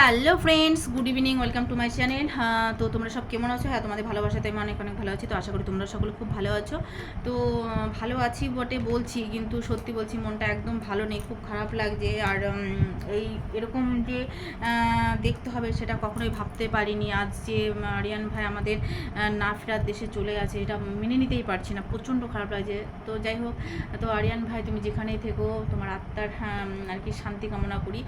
Hello friends good evening welcome to my channel. হ্যাঁ তো তোমরা সব কেমন আছো? হ্যাঁ তোমাদের ভালোবাসাতে আমি অনেক অনেক ভালো আছি তো আশা করি তোমরা সকলে খুব ভালো আছো। তো ভালো আছি বটে বলছি কিন্তু সত্যি বলছি মনটা একদম ভালো নেই খুব খারাপ লাগছে। আর এই এরকম যে দেখতে হবে সেটা কখনোই ভাবতে পারিনি। আজ যে আরিয়ান ভাই আমাদের না ফেরার দেশে চলে গেছে এটা মেনে নিতেই পারছি না প্রচণ্ড খারাপ লাগছে। তো যাই হোক তো আরিয়ান ভাই তুমি যেখানেই থেকো তোমার আত্মার হ্যাঁ, আর কি শান্তি কামনা করি।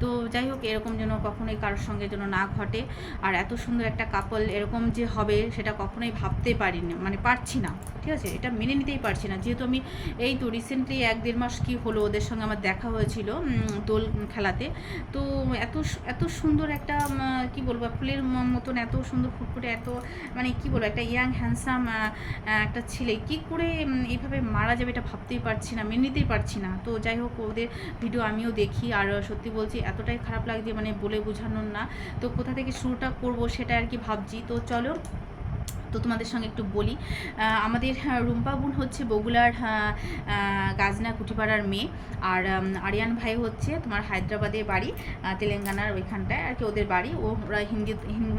তো যাই হোক এরকম যেন কখনোই কারোর সঙ্গে যেন না ঘটে। আর এত সুন্দর একটা কাপল এরকম যে হবে, সেটা কখনোই ভাবতে পারিনি মানে পারছি না, ঠিক আছে? এটা মেনে নিতেই পারছি না। যেহেতু আমি এই তো রিসেন্টলি এক দেড় মাস কি হলো, ওদের সঙ্গে আমার দেখা হয়েছিল দোল খেলাতে। তো এত এত সুন্দর একটা কি বলব, ফুলের মতন এত সুন্দর ফুটফুটে, এত মানে কি বলব, একটা ইয়াং হ্যান্ডসাম একটা ছেলে, কি করে এইভাবে মারা যাবে এটা ভাবতেই পারছি না, মেনে নিতেই পারছি না। তো যাই হোক, ওদের ভিডিও আমিও দেখি, আর সত্যি বলছি, এতটাই খারাপ লাগছে মানে বলে বোঝানোর না। তো কোথা থেকে শুরুটা করব সেটা আর কি ভাবছি। তো চলো তো তোমাদের সঙ্গে একটু বলি। আমাদের হ্যাঁ, রুম্পা বোন হচ্ছে বগুলার হ্যাঁ, গাজনা কুটিপাড়ার মেয়ে। আর আরিয়ান ভাই হচ্ছে তোমার হায়দ্রাবাদের বাড়ি তেলেঙ্গানার ওইখানটায় আর কি ওদের বাড়ি। ওরা হিন্দি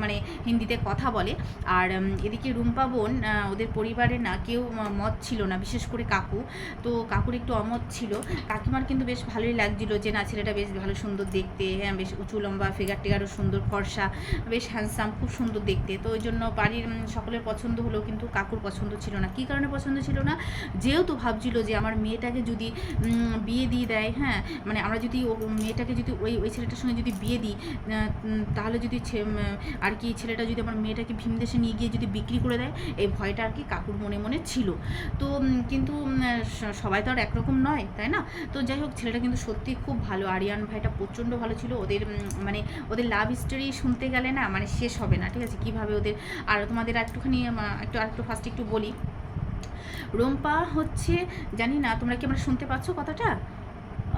মানে হিন্দিতে কথা বলে। আর এদিকে রুম্পা বোন ওদের পরিবারে না কেউ মত ছিল না বিশেষ করে কাকু। তো কাকুর একটু অমত ছিল। কাকিমার কিন্তু বেশ ভালোই লাগছিল যে না ছেলেটা বেশ ভালো সুন্দর দেখতে হ্যাঁ বেশ উঁচু লম্বা ফিগার টিগারও সুন্দর ফর্সা বেশ হ্যান্ডসাম খুব সুন্দর দেখতে। তো ওই জন্য বাড়ির উম, সকলের পছন্দ হলেও কিন্তু কাকুর পছন্দ ছিল না। কী কারণে পছন্দ ছিল না? যেহেতু ভাবছিল যে আমার মেয়েটাকে যদি বিয়ে দিয়ে দেয় হ্যাঁ মানে আমরা যদি ও মেয়েটাকে যদি ওই ওই ছেলেটার সঙ্গে যদি বিয়ে দিই তাহলে যদি আর কি ছেলেটা যদি আমার মেয়েটাকে ভীম দেশে নিয়ে গিয়ে যদি বিক্রি করে দেয়, এই ভয়টা আর কি কাকুর মনে মনে ছিল। তো কিন্তু সবাই তো আর একরকম নয়, তাই না? তো যাই হোক, ছেলেটা কিন্তু সত্যি খুব ভালো। আরিয়ান ভাইটা প্রচণ্ড ভালো ছিল। ওদের মানে ওদের লাভ স্টোরি শুনতে গেলে না মানে শেষ হবে না, ঠিক আছে? কীভাবে ওদের, আর তোমাদের একটুখানি একটু আর একটু ফার্স্ট একটু বলি। রোম্পা হচ্ছে, জানি না, তোমরা কি আমরা শুনতে পাচ্ছ কথাটা?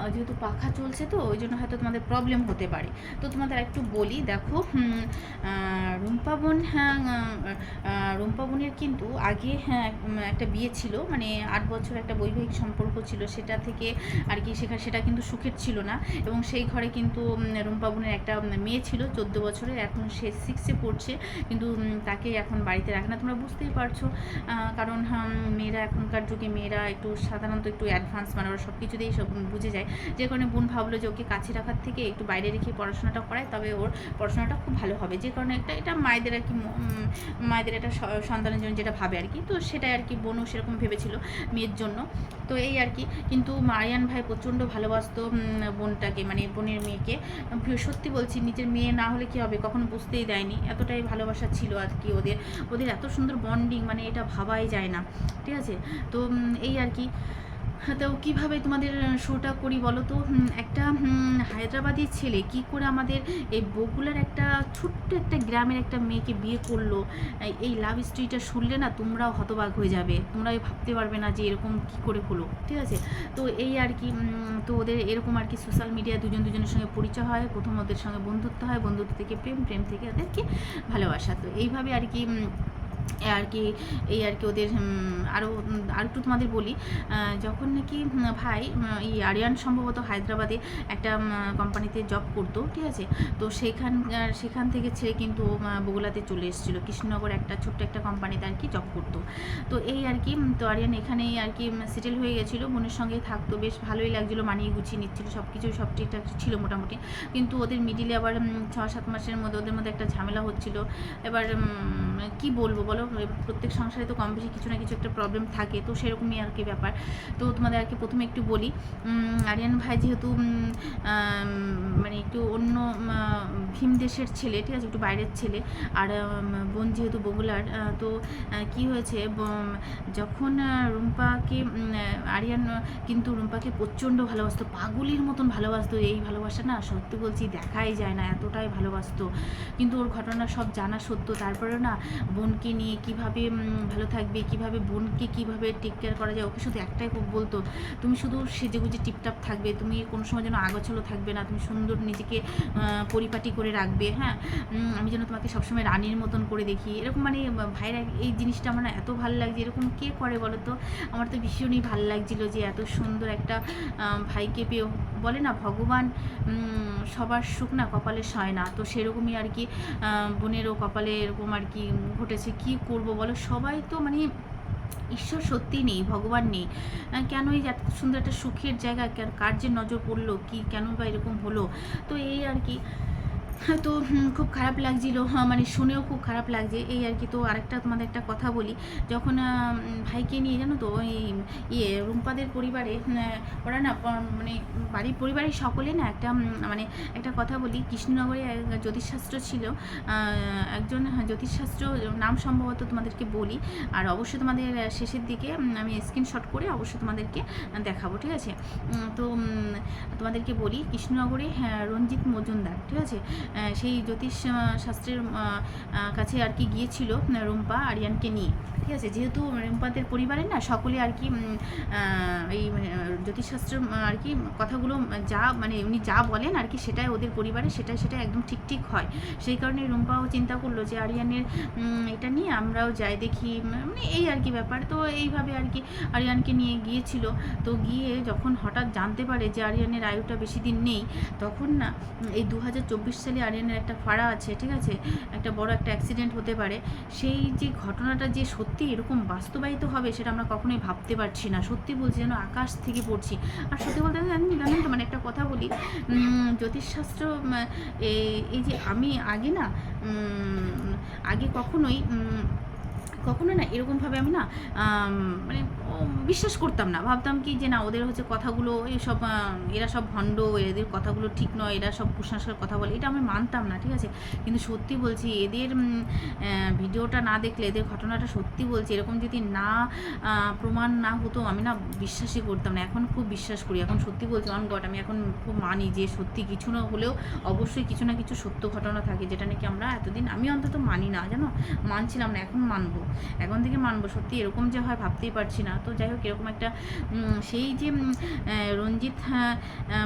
যেহেতু পাখা চলছে তো ওই জন্য হয়তো তোমাদের প্রবলেম হতে পারে। তো তোমাদের একটু বলি দেখো হুম, আহ, রুম্পা বোন হ্যাঁ আহ, আহ, রুম্পা বোনের কিন্তু আগে হ্যাঁ একটা বিয়ে ছিল মানে আট বছর একটা বৈবাহিক সম্পর্ক ছিল সেটা থেকে আর কি সেখানে সেটা কিন্তু সুখের ছিল না। এবং সেই ঘরে কিন্তু উম, রুম্পা বোনের একটা মেয়ে ছিল চোদ্দ বছরের এখন সে সিক্সে পড়ছে কিন্তু তাকে এখন বাড়িতে রাখে না তোমরা বুঝতেই পারছ। কারণ মেয়েরা এখনকার যুগে মেয়েরা একটু সাধারণত একটু অ্যাডভান্স মানে ওরা সব কিছুতেই সব বুঝে যায়। যে কারণে বোন ভাবলো যে ওকে কাছে রাখার থেকে একটু বাইরে রেখে পড়াশোনাটা করায়, তবে ওর পড়াশোনাটা খুব ভালো হবে। যে কারণে একটা, এটা মায়েদের আর কি মায়েদের একটা সন্তানের জন্য যেটা ভাবে আর কি। তো সেটাই আর কি বোনও সেরকম ভেবেছিল মেয়ের জন্য। তো এই আর কি। কিন্তু মারিয়ান ভাই প্রচণ্ড ভালোবাসতো বোনটাকে মানে বোনের মেয়েকে। সত্যি বলছি, নিজের মেয়ে না হলে কি হবে? কখনো বুঝতেই দেয়নি। এতটাই ভালোবাসা ছিল আর কি ওদের। ওদের এত সুন্দর বন্ডিং মানে এটা ভাবাই যায় না। ঠিক আছে? তো এই আর কি। তো কীভাবে তোমাদের শোটা করি বলো তো? একটা হায়দ্রাবাদি ছেলে কি করে আমাদের এই বগুলার একটা ছোট্ট একটা গ্রামের একটা মেয়েকে বিয়ে করল? এই- লাভ স্টোরিটা শুনলে না তোমরাও হতবাক হয়ে যাবে। তোমরাও ভাবতে পারবে না যে এরকম কি করে হলো, ঠিক আছে? তো এই আর কি তো ওদের এরকম আর কি সোশ্যাল মিডিয়ায় দুজন দুজনের সঙ্গে পরিচয় হয়, প্রথম ওদের সঙ্গে বন্ধুত্ব হয়, বন্ধুত্ব থেকে প্রেম প্রেম থেকে ওদেরকে ভালোবাসা। তো এইভাবে আর কি আর কি, এই আর কি ওদের আরও আর একটু তোমাদের বলি যখন নাকি ভাই এই আরিয়ান সম্ভবত হায়দ্রাবাদে একটা কোম্পানিতে জব করতো, ঠিক আছে? তো সেখান সেখান থেকে ছেড়ে কিন্তু বগুলাতে চলে এসেছিল। কৃষ্ণনগর একটা ছোট্ট একটা কোম্পানিতে আর কি জব করতো। তো এই আর কি তো আরিয়ান এখানেই আর কি সেটেল হয়ে গেছিল। বোনের সঙ্গে থাকতো, বেশ ভালোই লাগছিল, মানিয়ে গুছিয়ে নিচ্ছিল সব কিছু সব ঠিকঠাক ছিল মোটামুটি। কিন্তু ওদের মিডিলে আবার ছ সাত মাসের মধ্যে, ওদের মধ্যে একটা ঝামেলা হচ্ছিল। এবার কি বলব বলো? প্রত্যেক সংসারে তো কম বেশি কিছু না কিছু একটা প্রবলেম থাকে, তো সেরকমই আর কি ব্যাপার। তো তোমাদের আর কি প্রথমে একটু বলি আরিয়ান ভাই যেহেতু মানে একটু অন্য ভীম দেশের ছেলে, ঠিক আছে, একটু বাইরের ছেলে, আর বোন যেহেতু বগুলার তো কি হয়েছে যখন রুম্পাকে আরিয়ান কিন্তু রুম্পাকে প্রচণ্ড ভালোবাসতো, পাগলির মতন ভালোবাসতো, এই ভালোবাসা না সত্যি বলছি দেখাই যায় না, এতটাই ভালোবাসতো। কিন্তু ওর ঘটনা সব জানা সত্য তারপরে না বোনকে নিয়ে কীভাবে ভালো থাকবে, কীভাবে বোনকে কীভাবে টেক কেয়ার করা যায়, ওকে শুধু একটাই বলতো, তুমি শুধু সেজে গুজে টিপটাপ থাকবে, তুমি কোনো সময় যেন আগোছালো থাকবে না, তুমি সুন্দর নিজেকে পরিপাটি করে রাখবে হ্যাঁ? আমি যেন তোমাকে সবসময় রানীর মতন করে দেখি। এরকম মানে ভাইরা এই জিনিসটা আমার এত ভালো লাগছে, এরকম কে করে বলো তো আমার তো ভীষণই ভালো লাগছিল যে এত সুন্দর একটা ভাইকে পেয়েও বলে না, ভগবান সবার সুখ না, কপালে সয় না। তো সেরকমই আর কি বোনেরও কপালে এরকম আর কি ঘটেছে। কি করব বলো? সবাই তো মানে ঈশ্বর সত্যি নেই, ভগবান নেই। কেন এই এত সুন্দর একটা সুখের জায়গা, কার যে নজর পড়ল, কি কেন বা এরকম হলো? তো এই আর কি তো খুব খারাপ লাগছিল। হ্যাঁ, মানে শুনেও খুব খারাপ লাগছে। এই আর কি তো আরেকটা তোমাদের একটা কথা বলি। যখন ভাইকে নিয়ে জানো তো ওই ইয়ে রুম্পাদের পরিবারে ওরা না মানে বাড়ির পরিবারের সকলে না একটা মানে একটা কথা বলি। কৃষ্ণনগরে জ্যোতিষশাস্ত্র ছিল। একজন জ্যোতিষশাস্ত্র নাম সম্ভবত তোমাদেরকে বলি। আর অবশ্যই তোমাদের শেষের দিকে আমি স্ক্রিনশট করে অবশ্যই তোমাদেরকে দেখাবো ঠিক আছে? তো তোমাদেরকে বলি কৃষ্ণনগরে হ্যাঁ, রঞ্জিত মজুমদার ঠিক আছে? সেই জ্যোতিষ শাস্ত্রের কাছে আর কি গিয়েছিল রুম্পা আরিয়ানকে নিয়ে। ঠিক আছে? যেহেতু রুম্পাদের পরিবারের না সকলে আর কি এই আহ, জ্যোতিষশাস্ত্র আর কি কথাগুলো যা মানে উনি যা বলেন আর কি সেটাই ওদের পরিবারে সেটাই সেটাই একদম ঠিক ঠিক হয়। সেই কারণে রুম্পাও চিন্তা করল যে আরিয়ানের এটা নিয়ে আমরাও যাই দেখি মানে এই আর কি ব্যাপার। তো এইভাবে আর কি আরিয়ানকে নিয়ে গিয়েছিল। তো গিয়ে যখন হঠাৎ জানতে পারে যে আরিয়ানের আয়ুটা বেশি দিন নেই তখন না এই দু হাজার চব্বিশ সালে আরিয়ানের একটা ফাড়া আছে, ঠিক আছে? একটা বড় একটা অ্যাক্সিডেন্ট হতে পারে। সেই যে ঘটনাটা যে সত্যি এরকম বাস্তবায়িত হবে সেটা আমরা কখনোই ভাবতে পারছি না। সত্যি বলছি যেন আকাশ থেকে পড়ছি। আর সত্যি বলতে জানেন জানেন তো মানে একটা কথা বলি। জ্যোতিষশাস্ত্র এই- যে আমি আগে না আগে কখনোই কখনো না এরকমভাবে আমি না মানে বিশ্বাস করতাম না। ভাবতাম কি যে না, ওদের হচ্ছে কথাগুলো, এসব এরা সব ভণ্ড, এদের কথাগুলো ঠিক নয়, এরা সব কুসংস্কার কথা বলে, এটা আমি মানতাম না, ঠিক আছে? কিন্তু সত্যি বলছি, এদের ভিডিওটা না দেখলে, এদের ঘটনাটা সত্যি বলছি, এরকম যদি না প্রমাণ না হতো, আমি না বিশ্বাসই করতাম না। এখন খুব বিশ্বাস করি, এখন সত্যি বলছি অন গড আমি এখন খুব মানি যে সত্যি কিছু না হলেও অবশ্যই কিছু না কিছু সত্য ঘটনা থাকে, যেটা নাকি আমরা এতদিন, আমি অন্তত মানি না, জানো? মানছিলাম না, এখন মানবো। এখন থেকে মানবো, সত্যি এরকম যে হয়, ভাবতেই পারছি না। তো যাই হোক, এরকম একটা সেই যে রঞ্জিত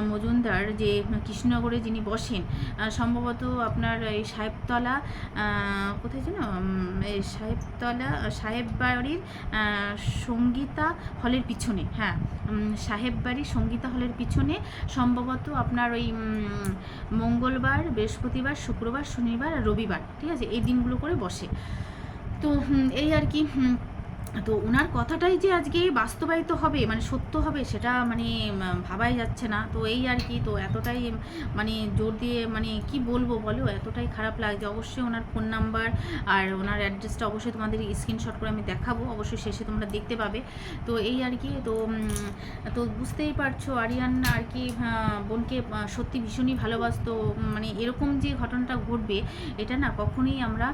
মজুমদার যে, কৃষ্ণনগরে যিনি বসেন সম্ভবত আপনার এই সাহেবতলা কোথায় যেন এই সাহেবতলা, সাহেব বাড়ির সঙ্গীতা হলের পিছনে হ্যাঁ সাহেব বাড়ির সঙ্গীতা হলের পিছনে সম্ভবত আপনার ওই মঙ্গলবার, বৃহস্পতিবার, শুক্রবার, শনিবার আর রবিবার, ঠিক আছে, এই দিনগুলো করে বসে। তো এই আর কি তো ওনার কথাটাই যে আজকে বাস্তবায়িত হবে মানে সত্য হবে, সেটা মানে ভাবাই যাচ্ছে না। তো এই আর কি, তো এতটাই মানে জোর দিয়ে মানে কি বলব বলো, এতটাই খারাপ লাগছে। অবশ্যই ওনার ফোন নাম্বার আর ওনার অ্যাড্রেসটা অবশ্যই তোমাদের স্ক্রিনশট করে আমি দেখাবো। অবশ্যই শেষে তোমরা দেখতে পাবে। তো এই আর কি, তো তো বুঝতেই পারছ আরিয়ান আর কি বোনকে সত্যি ভীষণই ভালোবাসতো। মানে এরকম যে ঘটনাটা ঘটবে, এটা না কখনোই আমরা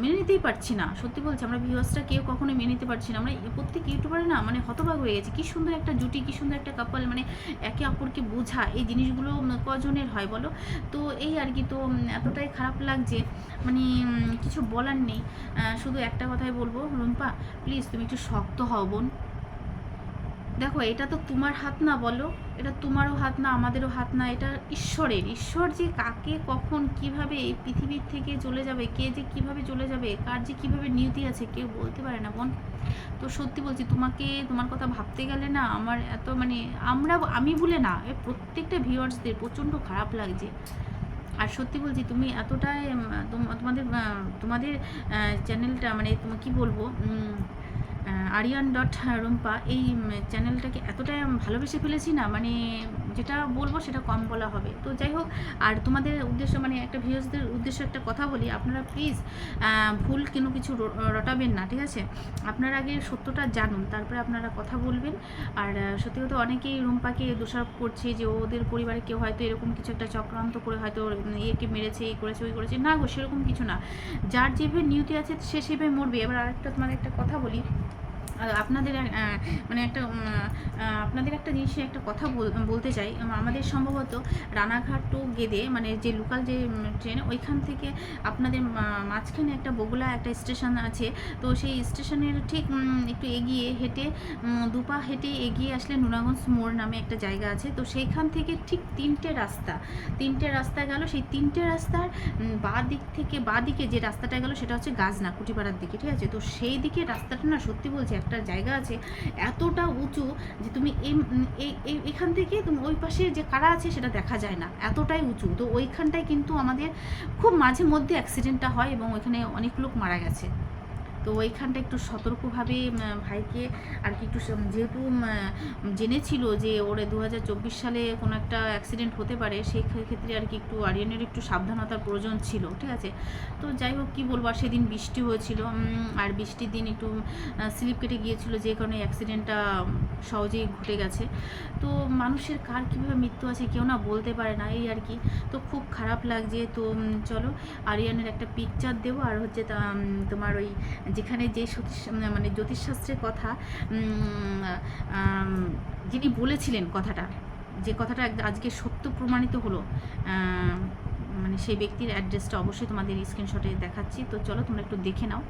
মেনে নিতেই পারছি না। সত্যি বলছি, আমরা ভিউয়ার্সটা কেউ কখনোই মেনে নিতে পারছি না। আমরা প্রত্যেক ইউটিউবারে না মানে হতবাক হয়ে গেছে। কি সুন্দর একটা জুটি, কি সুন্দর একটা কাপল মানে একে অপরকে বোঝা, এই জিনিসগুলো কজনের হয় বলো? তো এই আর কি, তো এতটাই খারাপ লাগছে মানে কিছু বলার নেই। শুধু একটা কথাই বলব, রুম্পা প্লিজ তুমি একটু শক্ত হও বোন। দেখো, এটা তো তোমার হাত না বলো, এটা তোমারও হাত না, আমাদেরও হাত না, এটা ঈশ্বরের। ঈশ্বর যে কাকে, কখন, কীভাবে এই পৃথিবীর থেকে চলে যাবে, কে যে কীভাবে চলে যাবে, কার যে কীভাবে নিয়তি আছে, কেউ বলতে পারে না, বোন। তো সত্যি বলছি, তোমাকে, তোমার কথা ভাবতে গেলে না, আমার এত মানে আমরা, আমি বলে না, এ প্রত্যেকটা ভিউয়ার্সদের প্রচণ্ড খারাপ লাগছে। আর সত্যি বলছি, তুমি এতটাই তোম- তোমাদের তোমাদের চ্যানেলটা মানে তোমার কি বলব আরিয়ান ডট রুম্পা এই চ্যানেলটাকে এতটাই ভালোবেসে ফেলেছি না মানে যেটা বলব সেটা কম বলা হবে। তো যাই হোক, আর তোমাদের উদ্দেশ্য মানে একটা ভিউজদের উদ্দেশ্য একটা কথা বলি, আপনারা প্লিজ ভুল কোনো কিছু রটাবেন না, ঠিক আছে? আপনারা আগে সত্যটা জানুন, তারপরে আপনারা কথা বলবেন। আর সত্যি কথা অনেকেই রুম্পাকে দোষারোপ করছে যে ওদের পরিবারে কেউ হয়তো এরকম কিছু একটা চক্রান্ত করে হয়তো ইয়েকে মেরেছে এই করেছে, ওই করেছে। না গো, সেরকম কিছু না। যার যেভাবে নিয়তি আছে, সে সেভাবে মরবে। এবার আরেকটা তোমাদের একটা কথা বলি আপনাদের মানে একটা আপনাদের একটা জিনিসে একটা কথা বল- বলতে চাই। আমাদের সম্ভবত রানাঘাট টু গেদে মানে যে লোকাল যে ট্রেন ওইখান থেকে আপনাদের মাঝখানে একটা বগুলা একটা স্টেশন আছে। তো সেই স্টেশনের ঠিক একটু এগিয়ে হেঁটে দুপা হেঁটে এগিয়ে আসলে নুনাগঞ্জ মোড় নামে একটা জায়গা আছে। তো সেইখান থেকে ঠিক তিনটে রাস্তা তিনটে রাস্তা গেল। সেই তিনটে রাস্তার বাঁ দিক থেকে বাঁ দিকে যে রাস্তাটা গেল সেটা হচ্ছে গাজনা, কুটিপাড়ার দিকে, ঠিক আছে? তো সেই দিকে রাস্তাটা না সত্যি বলছি একটা জায়গা আছে এতটা উঁচু যে তুমি এই- এখান থেকে তুমি ওই পাশে যে কারা আছে সেটা দেখা যায় না। এতটাই উঁচু। তো ওইখানটায় কিন্তু আমাদের খুব মাঝে মধ্যে অ্যাক্সিডেন্টটা হয় এবং ওইখানে অনেক লোক মারা গেছে। তো ওইখানটা একটু সতর্কভাবে ভাইকে আর কি একটু যেহেতু জেনেছিল যে ওরে দু হাজার চব্বিশ সালে কোনো একটা অ্যাক্সিডেন্ট হতে পারে, সেই ক্ষেত্রে আর কি একটু আরিয়ানের একটু সাবধানতার প্রয়োজন ছিল, ঠিক আছে? তো যাই হোক, কী বলব, আর সেদিন বৃষ্টি হয়েছিল আর বৃষ্টির দিন একটু স্লিপ কেটে গিয়েছিল যে কারণে অ্যাক্সিডেন্টটা সহজেই ঘটে গেছে। তো মানুষের কার কীভাবে মৃত্যু আছে কেউ না বলতে পারে না, এই আর কি। তো খুব খারাপ লাগছে, তো চলো, আরিয়ানের একটা পিকচার দেবো, আর হচ্ছে তোমার ওই যেখানে যে সতীশ- মানে জ্যোতিষশাস্ত্রের কথা যিনি বলেছিলেন কথাটা, যে কথাটা আজকে সত্য প্রমাণিত হলো মানে সেই ব্যক্তির অ্যাড্রেসটা অবশ্যই তোমাদের স্ক্রিনশটে দেখাচ্ছি। তো চলো তোমরা একটু দেখে নাও।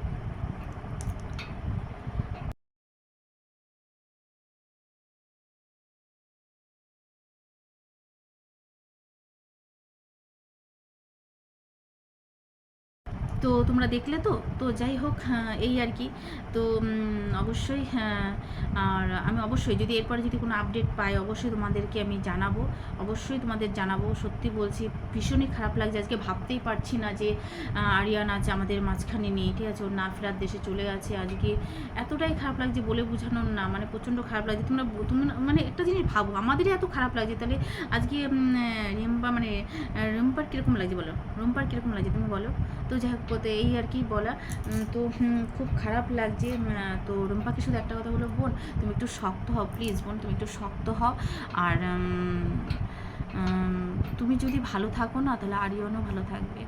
তো তোমরা দেখলে তো? তো যাই হোক হ্যাঁ, এই আর কি। তো অবশ্যই হ্যাঁ, আর আমি অবশ্যই যদি এরপরে যদি কোনো আপডেট পাই অবশ্যই তোমাদেরকে আমি জানাব। অবশ্যই তোমাদের জানাব। সত্যি বলছি ভীষণই খারাপ লাগছে। আজকে ভাবতেই পারছি না যে আরিয়ান আছে আমাদের মাঝখানে নেই ঠিক আছে? ওর না ফেরার দেশে চলে গেছে। আজকে এতটাই খারাপ লাগছে বলে বোঝানোর না মানে প্রচণ্ড খারাপ লাগছে। তোমরা তোমরা মানে একটা জিনিস ভাবো আমাদেরই এত খারাপ লাগছে। তাহলে আজকে রিম্পা মানে রুম্পার কীরকম লাগছে বলো? রুম্পার কীরকম লাগছে তুমি বলো? তো যাই হোক তো এই আর কি বলা। তো খুব খারাপ লাগছে। তো রুম্পাকে শুধু একটা কথা বলো বোন, তুমি একটু শক্ত হও প্লিজ বোন, তুমি একটু শক্ত হও। আর তুমি যদি ভালো থাকো না, তাহলে আরিয়নও ভালো থাকবে।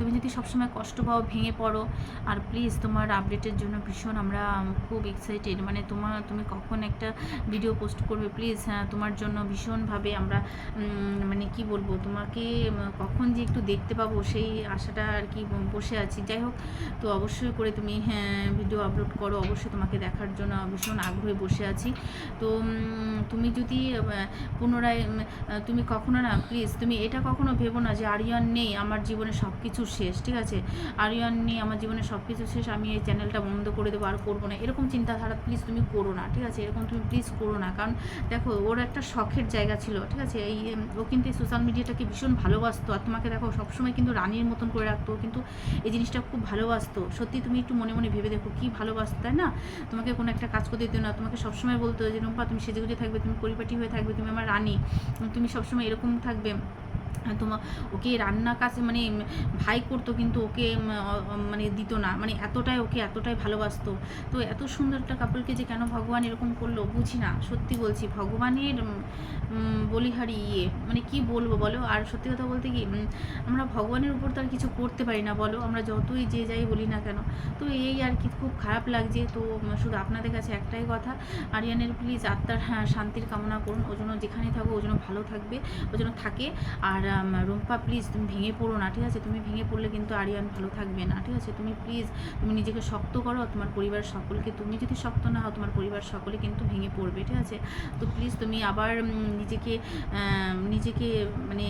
তুমি যদি সবসময় কষ্ট পাও, ভেঙে পড়ো, আর প্লিজ তোমার আপডেটের জন্য ভীষণ আমরা খুব এক্সাইটেড মানে তোমার, তুমি কখন একটা ভিডিও পোস্ট করবে প্লিজ হ্যাঁ তোমার জন্য ভীষণভাবে আমরা মানে কি বলব, তোমাকে কখন যে একটু দেখতে পাবো, সেই আশাটা আর কি বসে আছি। যাই হোক, তো অবশ্যই করে তুমি হ্যাঁ ভিডিও আপলোড করো। অবশ্যই তোমাকে দেখার জন্য ভীষণ আগ্রহে বসে আছি। তো তুমি যদি পুনরায় তুমি কখনো না প্লিজ তুমি এটা কখনো ভেবো না যে আরিয়ান নেই, আমার জীবনে সব কিছু শেষ, ঠিক আছে? আরিয়ান নেই আমার জীবনে সব কিছু শেষ, আমি এই চ্যানেলটা বন্ধ করে দেবো, আর করব না। এরকম চিন্তাধারা প্লিজ তুমি করো না, ঠিক আছে? এরকম তুমি প্লিজ করো না, কারণ দেখো, ওর একটা শখের জায়গা ছিল, ঠিক আছে? এই ও কিন্তু এই সোশ্যাল মিডিয়াটাকে ভীষণ ভালোবাসতো, আর তোমাকে দেখো, সবসময় কিন্তু রানীর মতন করে রাখতো, কিন্তু এই জিনিসটা খুব ভালোবাসতো। সত্যি তুমি একটু মনে মনে ভেবে দেখো, কী ভালোবাসতো, তাই না? তোমাকে কোনো একটা কাজ করতে দিত না, তোমাকে সবসময় বলতো যে, রুম্পা, তুমি সেজে গুজে থাকবে, তুমি পরিপাটি হয়ে থাকবে, তুমি আমার রানী, তুমি সবসময় এরকম থাকবে। তোমার ওকে রান্না কাজ মানে ভাই করতো কিন্তু ওকে মানে দিত না। মানে এতটাই ওকে এতটাই ভালোবাসতো। তো এত সুন্দর একটা কাপলকে যে কেন ভগবান এরকম করল বুঝি না সত্যি বলছি। ভগবানের বলিহারি ইয়ে মানে কি বলব বলো? আর সত্যি কথা বলতে কি আমরা ভগবানের উপর তো আর কিছু করতে পারি না বলো? আমরা যতই যে যাই বলি না কেন। তো এই আর কি খুব খারাপ লাগছে। তো শুধু আপনাদের কাছে একটাই কথা আরিয়ানের প্লিজ আত্মার হ্যাঁ, শান্তির কামনা করুন। ও যেন যেখানে থাকো ও যেন ভালো থাকবে ও থাকে। আর আম, রুম্পা প্লিজ তুমি ভেঙে পড়ো না ঠিক আছে? তুমি ভেঙে পড়লে কিন্তু আরিয়ান ভালো থাকবে না ঠিক আছে? তুমি প্লিজ তুমি নিজেকে শক্ত করো তোমার পরিবার সকলকে তুমি যদি শক্ত না হও তোমার পরিবার সকলে কিন্তু ভেঙে পড়বে ঠিক আছে? তো প্লিজ তুমি আবার নিজেকে নিজেকে মানে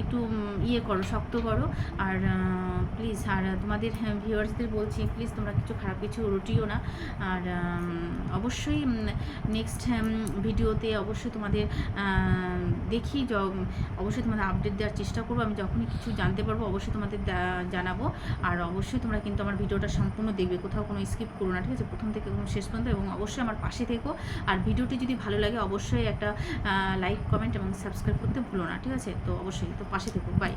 একটু ইয়ে করো শক্ত করো। আর প্লিজ আর তোমাদের ভিউয়ার্সদের বলছি প্লিজ তোমরা কিছু খারাপ কিছু রুটিও না। আর অবশ্যই নেক্সট ভিডিওতে অবশ্যই তোমাদের দেখি অবশ্যই তোমাদের আপডেট দেওয়ার চেষ্টা করব। আমি যখনই কিছু জানতে পারব, অবশ্যই তোমাদের জানাব। আর অবশ্যই তোমরা কিন্তু আমার ভিডিওটা সম্পূর্ণ দেখবে। কোথাও কোনো স্কিপ করো না, ঠিক আছে? প্রথম থেকে কোনো শেষ পর্যন্ত এবং অবশ্যই আমার পাশে থেকো। আর ভিডিওটি যদি ভালো লাগে, অবশ্যই একটা লাইক কমেন্ট এবং সাবস্ক্রাইব করতে ভুলো না, ঠিক আছে? তো অবশ্যই তো পাশে থেকো। বাই